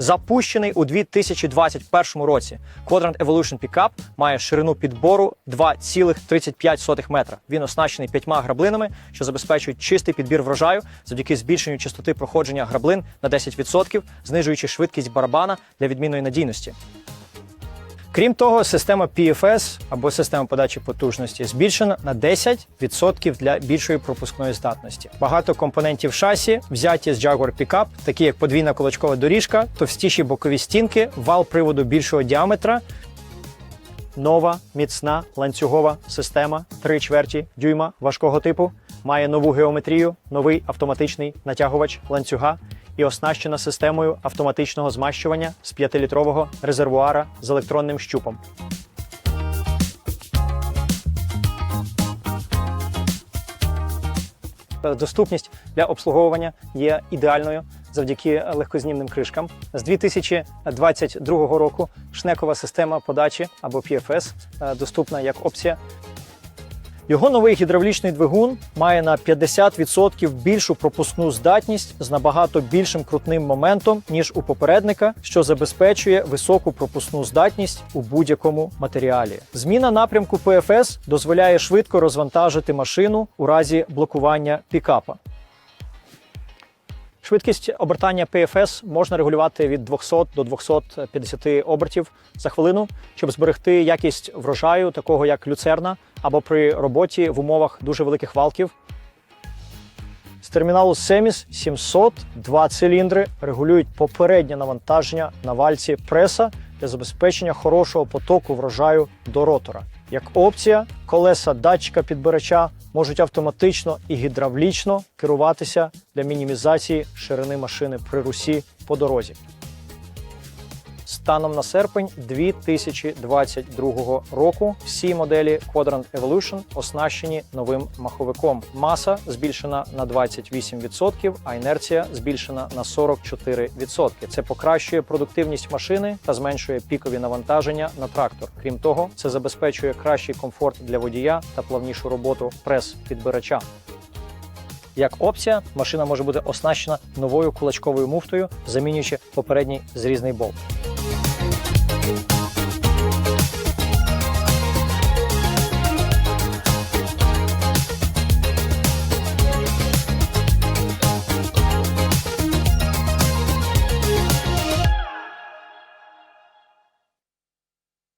Запущений у 2021 році. Quadrant Evolution Pickup має ширину підбору 2,35 метра. Він оснащений п'ятьма граблинами, що забезпечують чистий підбір врожаю завдяки збільшенню частоти проходження граблин на 10%, знижуючи швидкість барабана для відмінної надійності. Крім того, система PFS або система подачі потужності збільшена на 10% для більшої пропускної здатності. Багато компонентів шасі взяті з Jaguar Pickup, такі як подвійна кулачкова доріжка, товстіші бокові стінки, вал приводу більшого діаметра. Нова міцна ланцюгова система 3 чверті дюйма важкого типу має нову геометрію, новий автоматичний натягувач ланцюга і оснащена системою автоматичного змащування з 5-літрового резервуара з електронним щупом. Доступність для обслуговування є ідеальною завдяки легкознімним кришкам. З 2022 року шнекова система подачі або PFS е, доступна як опція. Його новий гідравлічний двигун має на 50% більшу пропускну здатність з набагато більшим крутним моментом, ніж у попередника, що забезпечує високу пропускну здатність у будь-якому матеріалі. Зміна напрямку ПФС дозволяє швидко розвантажити машину у разі блокування пікапа. Швидкість обертання PFS можна регулювати від 200 до 250 обертів за хвилину, щоб зберегти якість врожаю, такого як люцерна, або при роботі в умовах дуже великих валків. З терміналу Semis 700 два циліндри регулюють попереднє навантаження на вальці преса для забезпечення хорошого потоку врожаю до ротора. Як опція, колеса датчика підбирача можуть автоматично і гідравлічно керуватися для мінімізації ширини машини при русі по дорозі. Станом на серпень 2022 року всі моделі Quadrant Evolution оснащені новим маховиком. Маса збільшена на 28%, а інерція збільшена на 44%. Це покращує продуктивність машини та зменшує пікові навантаження на трактор. Крім того, це забезпечує кращий комфорт для водія та плавнішу роботу прес-підбирача. Як опція, машина може бути оснащена новою кулачковою муфтою, замінюючи попередній зрізний болт.